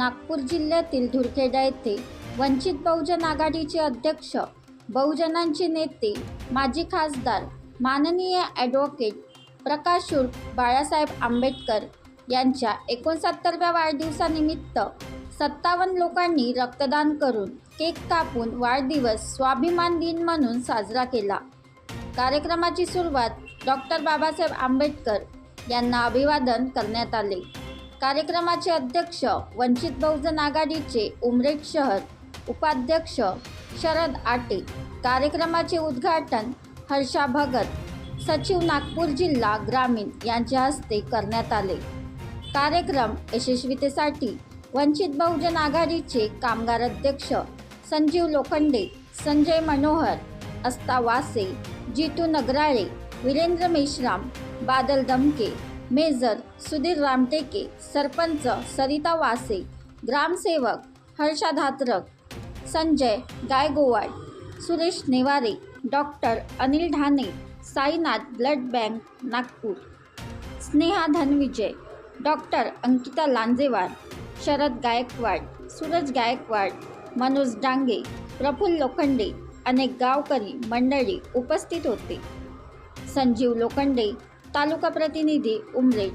नागपूर जिल्ह्यातील धुरखेडा येथे वंचित बहुजन आघाडीचे अध्यक्ष बहुजनांचे नेते माजी खासदार माननीय ॲडव्होकेट प्रकाश उर्फ बाळासाहेब आंबेडकर यांच्या एकोणसत्तरव्या वाढदिवसानिमित्त सत्तावन्न लोकांनी रक्तदान करून केक कापून वाढदिवस स्वाभिमान दिन म्हणून साजरा केला. कार्यक्रमाची सुरुवात डॉक्टर बाबासाहेब आंबेडकर यांना अभिवादन करण्यात आले. कार्यक्रमाचे अध्यक्ष वंचित बहुजन आघाडीचे उमरेड शहर उपाध्यक्ष शरद आटे कार्यक्रमाचे उद्घाटन हर्षा भगत सचिव नागपूर जिल्हा ग्रामीण यांच्या हस्ते करण्यात आले. कार्यक्रम यशस्वीतेसाठी वंचित बहुजन आघाडीचे कामगार अध्यक्ष संजीव लोखंडे संजय मनोहर अस्ता वासे जितू नगराळे वीरेंद्र मेश्राम बादल दमके मेजर सुधीर रामटेके सरपंच सरिता वासे ग्रामसेवक Harsha Dhatrak Sanjay Gaygowad Suresh Neware doctor Anil Dhane Sainath blood bank Nagpur. Sneha Dhanvijay doctor Ankita Lanjewar Sharad Gaikwad Suraj Gaikwad Manoj Dange Praful Lokhande अनेक गावकरी मंडळी उपस्थित होते. संजीव लोखंडे तालुका प्रतिनिधी उमरेड